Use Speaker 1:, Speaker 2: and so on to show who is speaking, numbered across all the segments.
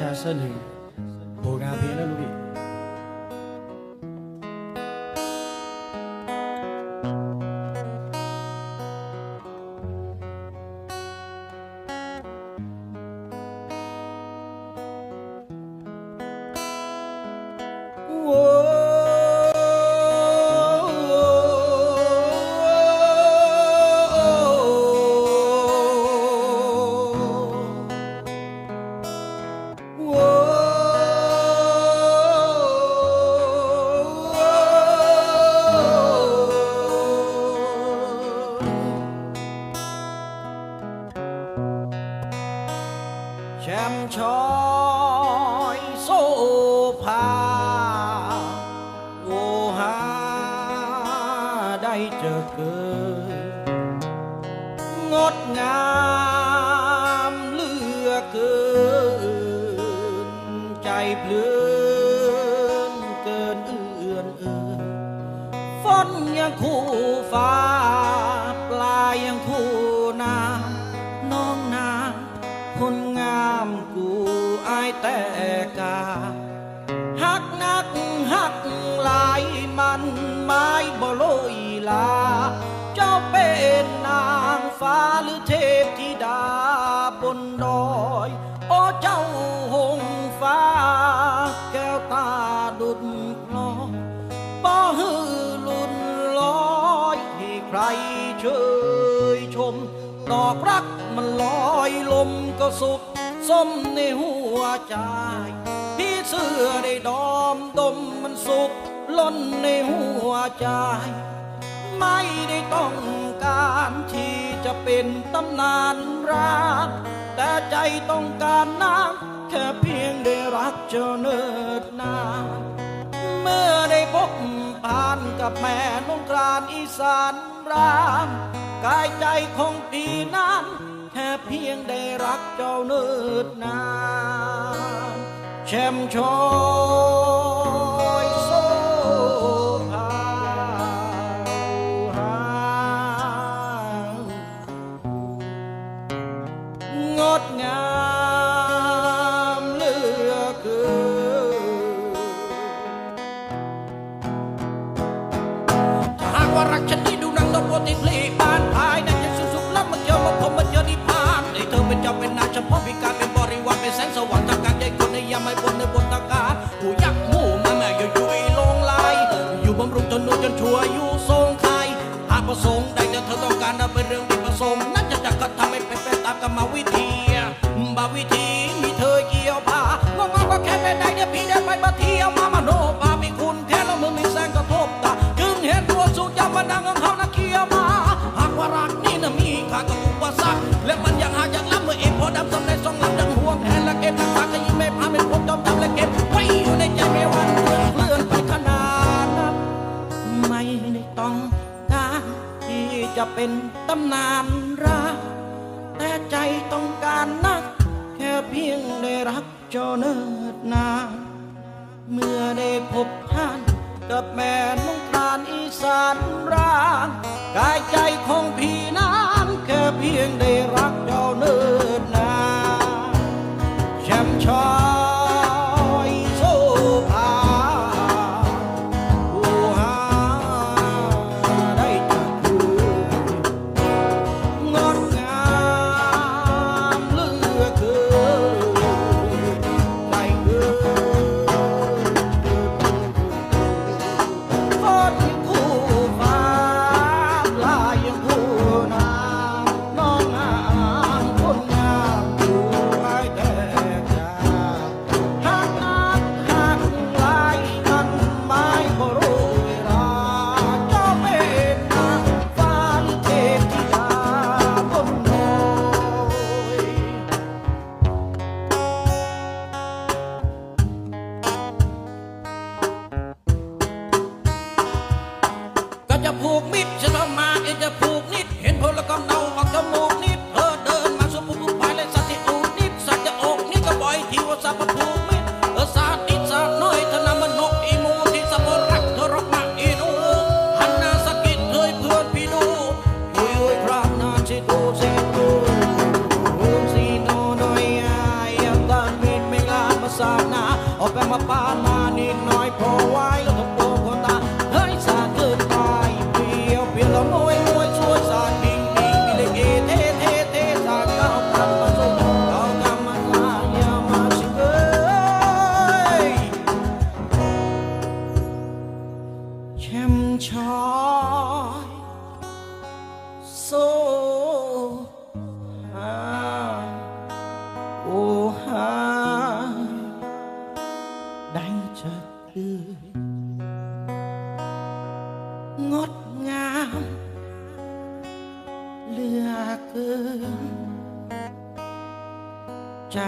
Speaker 1: ชาเส้นหนึ่งโชมป์ชอยโซภาโอหาได้เจอเกิดงดงามเหลือเกิน ใจเพลินเกินเอื่อนเอ่ยฝนยังคู่ฟ้า แต่กาหักนักหักหลายมันไม้บ่โลยลา เจ้าเป็นนางฟ้าหรือเทพธิดาบนดอย โอ้เจ้าหงฟ้า แก้วตาดุดพลอยบ่ฮือลุนลอยให้ใครเชยชม ดอกรักมันลอยลมก็สุขสมในหััวใจพี่เสื้อได้ดอมดมมันสุขล้นในหัวใจ ไม่ได้ต้องการที่จะเป็นตำนานรักแต่ใจต้องการน้ำแค่เพียงได้รักเจ้าเนิดนานเมื่อได้พบผ่านกับแม่นงกรานอีสานรามกายใจของพี่นั้น ค่เพียงได้รักเจ้าเนิดนานแชมชอยโซภาหางดงามเลือเกินถ้าหากว่ารักฉันนี่ดูนังโดนโปรตีนเพลย์บ้านภายในจะสุดสุดแล้วมันเจอมาพบมันเจอนิพพาน ในเธอเป็นเจ้าเป็นนายเฉพาะพิการเป็นบริวารเป็นแสงสว่างทางการใจคนในยามไม่บนในบนตาการหูยักษ์หมู่มาแม่อยู่อยู่ยลงลาย อยู่บำรุงจนนูจนชั่วอยู่ทรงไทยหากประสงค์ใดจะเธอต้องการนั้นเป็นเรื่องที่ประสงค์นั้นจะจักกระทำให้เป็นไปตามกรรมวิธีบาวิธี ต้องการที่จะเป็นตำนานรัก แต่ใจต้องการนัก แค่เพียงได้รักเจ้าเนิดนานเมื่อได้พบท่านกับแม่น้องกรานอีสานร่างกายใจของพี่นั้นแค่เพียงได้ Mitch, and I'm out of. ามเลือเกิน ใจ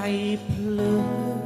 Speaker 1: เพลิน